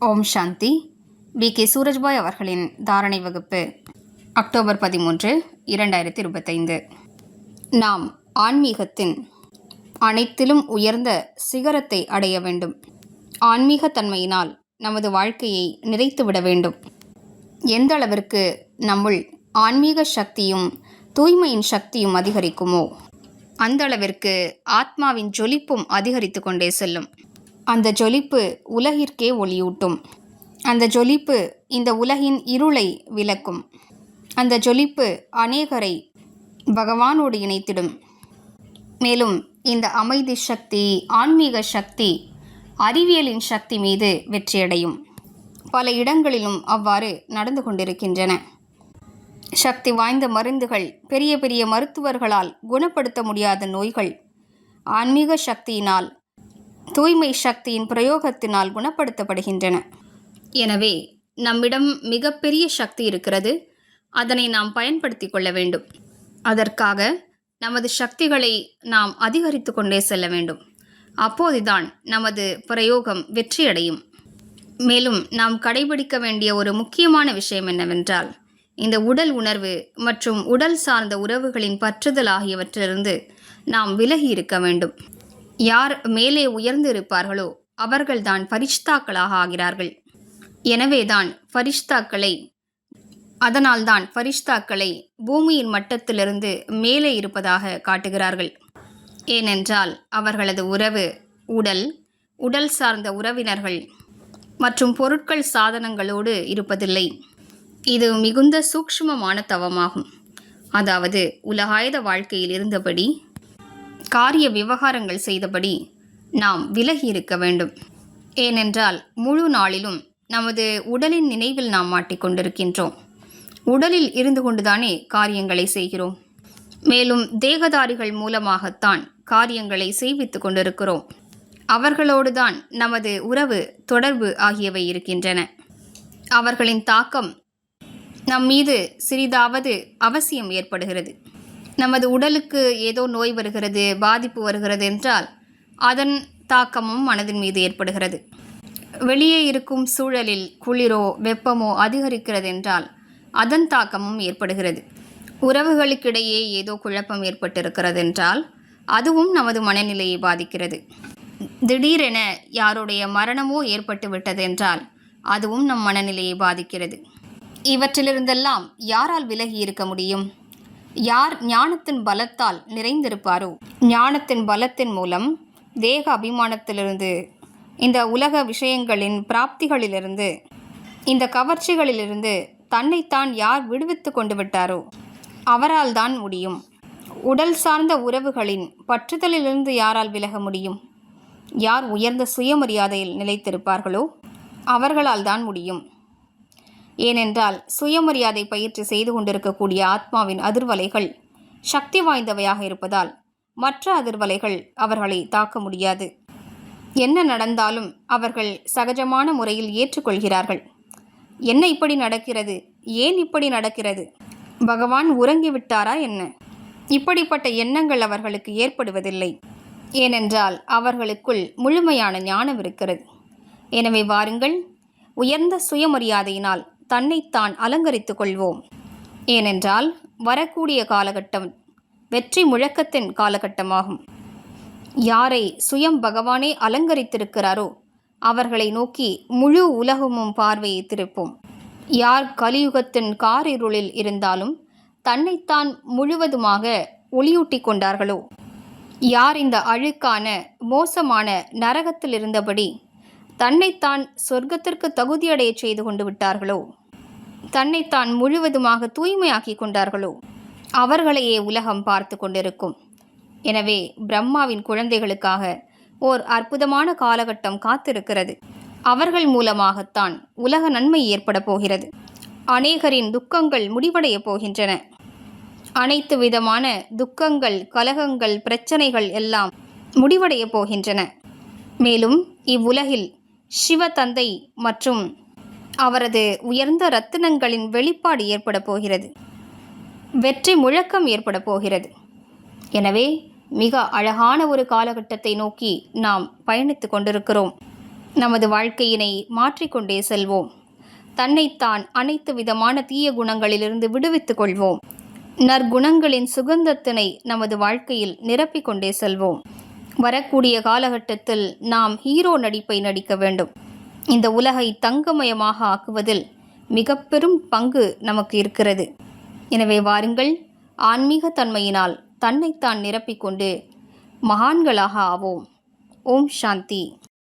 ஓம் சாந்தி. B K. Surajbhai அவர்களின் தாரணை வகுப்பு அக்டோபர் பதிமூன்று இரண்டாயிரத்தி இருபத்தைந்து நாம் ஆன்மீகத்தின் அனைத்திலும் உயர்ந்த சிகரத்தை அடைய வேண்டும். ஆன்மீக தன்மையினால் நமது வாழ்க்கையை நிறைத்துவிட வேண்டும். எந்த அளவிற்கு நம்முள் ஆன்மீக சக்தியும் தூய்மையின் சக்தியும் அதிகரிக்குமோ அந்த அளவிற்கு ஆத்மாவின் ஜொலிப்பும் அதிகரித்து கொண்டே செல்லும். அந்த ஜொலிப்பு உலகிற்கே ஒளியூட்டும். அந்த ஜொலிப்பு இந்த உலகின் இருளை விளக்கும். அந்த ஜொலிப்பு அநேகரை பகவானோடு இணைத்திடும். மேலும் இந்த அமைதி சக்தி ஆன்மீக சக்தி அறிவியலின் சக்தி மீது வெற்றியடையும். பல இடங்களிலும் அவ்வாறு நடந்து கொண்டிருக்கின்றன. சக்தி வாய்ந்த மருந்துகள் பெரிய பெரிய மருத்துவர்களால் குணப்படுத்த முடியாத நோய்கள் ஆன்மீக சக்தியினால் தூய்மை சக்தியின் பிரயோகத்தினால் குணப்படுத்தப்படுகின்றன. எனவே நம்மிடம் மிகப்பெரிய சக்தி இருக்கிறது. அதனை நாம் பயன்படுத்தி கொள்ள வேண்டும். அதற்காக நமது சக்திகளை நாம் அதிகரித்து கொண்டே செல்ல வேண்டும். அப்போதுதான் நமது பிரயோகம் வெற்றியடையும். மேலும் நாம் கடைபிடிக்க வேண்டிய ஒரு முக்கியமான விஷயம் என்னவென்றால் இந்த உடல் உணர்வு மற்றும் உடல் சார்ந்த உறவுகளின் பற்றுதல் ஆகியவற்றிலிருந்து நாம் விலகி இருக்க வேண்டும். யார் மேலே உயர்ந்து இருப்பார்களோ அவர்கள்தான் பரிஷ்தாக்களாக ஆகிறார்கள். எனவேதான் ஃபரிஷ்தாக்களை அதனால்தான் ஃபரிஷ்தாக்களை பூமியின் மட்டத்திலிருந்து மேலே இருப்பதாக காட்டுகிறார்கள். ஏனென்றால் அவர்களது உறவு உடல் உடல் சார்ந்த உறவினர்கள் மற்றும் பொருட்கள் சாதனங்களோடு இருப்பதில்லை. இது மிகுந்த சூக்ஷ்மமான தவமாகும். அதாவது உலகாயுத வாழ்க்கையில் இருந்தபடி காரிய விவகாரங்கள் செய்தபடி நாம் விலகி இருக்க வேண்டும். ஏனென்றால் முழு நாளிலும் நமது உடலின் நினைவில் நாம் மாட்டிக்கொண்டிருக்கின்றோம் உடலில் இருந்து கொண்டுதானே காரியங்களை செய்கிறோம். மேலும் தேகதாரிகள் மூலமாகத்தான் காரியங்களை செய்வித்து கொண்டிருக்கிறோம். அவர்களோடுதான் நமது உறவு தொடர்பு ஆகியவை இருக்கின்றன. அவர்களின் தாக்கம் நம் மீது சிறிதாவது அவசியம் ஏற்படுகிறது. நமது உடலுக்கு ஏதோ நோய் வருகிறது பாதிப்பு வருகிறது என்றால் அதன் தாக்கமும் மனதின் மீது ஏற்படுகிறது. வெளியே இருக்கும் சூழலில் குளிரோ வெப்பமோ அதிகரிக்கிறது என்றால் அதன் தாக்கமும் ஏற்படுகிறது. உறவுகளுக்கிடையே ஏதோ குழப்பம் ஏற்பட்டிருக்கிறது என்றால் அதுவும் நமது மனநிலையை பாதிக்கிறது. திடீரென யாருடைய மரணமோ ஏற்பட்டு விட்டது என்றால் அதுவும் நம் மனநிலையை பாதிக்கிறது. இவற்றிலிருந்தெல்லாம் யாரால் விலகி இருக்க முடியும்? யார் ஞானத்தின் பலத்தால் நிறைந்திருப்பாரோ? ஞானத்தின் பலத்தின் மூலம் தேக அபிமானத்திலிருந்து இந்த உலக விஷயங்களின் பிராப்திகளிலிருந்து இந்த கவர்ச்சிகளிலிருந்து தன்னைத்தான் யார் விடுவித்து கொண்டு விட்டாரோ அவரால் தான் முடியும். உடல் சார்ந்த உறவுகளின் பற்றுதலிலிருந்து யாரால் விலக முடியும்? யார் உயர்ந்த சுயமரியாதையில் நிலைத்திருப்பார்களோ அவர்களால் தான் முடியும். ஏனென்றால் சுயமரியாதை பயிற்சி செய்து கொண்டிருக்கக்கூடிய ஆத்மாவின் அதிர்வலைகள் சக்தி வாய்ந்தவையாக இருப்பதால் மற்ற அதிர்வலைகள் அவர்களை தாக்க முடியாது. என்ன நடந்தாலும் அவர்கள் சகஜமான முறையில் ஏற்றுக்கொள்கிறார்கள். என்ன இப்படி நடக்கிறது? ஏன் இப்படி நடக்கிறது? பகவான் உறங்கிவிட்டாரா என்ன? இப்படிப்பட்ட எண்ணங்கள் அவர்களுக்கு ஏற்படுவதில்லை. ஏனென்றால் அவர்களுக்குள் முழுமையான ஞானம் இருக்கிறது. எனவே வாருங்கள் உயர்ந்த சுயமரியாதையினால் தன்னைத்தான் அலங்கரித்து கொள்வோம். ஏனென்றால் வரக்கூடிய காலகட்டம் வெற்றி முழக்கத்தின் காலகட்டமாகும். யாரை சுயம் பகவானே அலங்கரித்திருக்கிறாரோ அவர்களை நோக்கி முழு உலகமும் பார்வையை திருப்போம் யார் கலியுகத்தின் காரிருளில் இருந்தாலும் தன்னைத்தான் முழுவதுமாக ஒளியூட்டி கொண்டார்களோ? யார் இந்த அழுக்கான மோசமான நரகத்தில் இருந்தபடி தன்னைத்தான் சொர்க்கத்திற்கு தகுதியடைய செய்து கொண்டு விட்டார்களோ? தன்னைத்தான் முழுவதுமாக தூய்மையாக்கி கொண்டார்களோ? அவர்களையே உலகம் பார்த்து கொண்டிருக்கும். எனவே பிரம்மாவின் குழந்தைகளுக்காக ஓர் அற்புதமான காலகட்டம் காத்திருக்கிறது. அவர்கள் மூலமாகத்தான் உலக நன்மை ஏற்பட போகிறது. அநேகரின் துக்கங்கள் முடிவடைய போகின்றன. அனைத்து விதமான துக்கங்கள் கலகங்கள் பிரச்சனைகள் எல்லாம் முடிவடைய போகின்றன. மேலும் இவ்வுலகில் சிவ தந்தை மற்றும் அவரது உயர்ந்த ரத்தினங்களின் வெளிப்பாடு ஏற்பட போகிறது. வெற்றி முழக்கம் ஏற்பட போகிறது. எனவே மிக அழகான ஒரு காலகட்டத்தை நோக்கி நாம் பயணித்து கொண்டிருக்கிறோம். நமது வாழ்க்கையினை மாற்றிக்கொண்டே செல்வோம். தன்னைத்தான் அனைத்து விதமான தீய குணங்களிலிருந்து விடுவித்துக் கொள்வோம். நற்குணங்களின் சுகந்தத்தினை நமது வாழ்க்கையில் நிரப்பிக்கொண்டே செல்வோம். வரக்கூடிய காலகட்டத்தில் நாம் ஹீரோ நடிப்பை நடிக்க வேண்டும். இந்த உலகை தங்கமயமாக ஆக்குவதில் மிக பெரும் பங்கு நமக்கு இருக்கிறது. எனவே வாருங்கள் ஆன்மீக தன்மையினால் தன்னைத்தான் நிரப்பிக்கொண்டு மகான்களாக ஆவோம். ஓம் சாந்தி.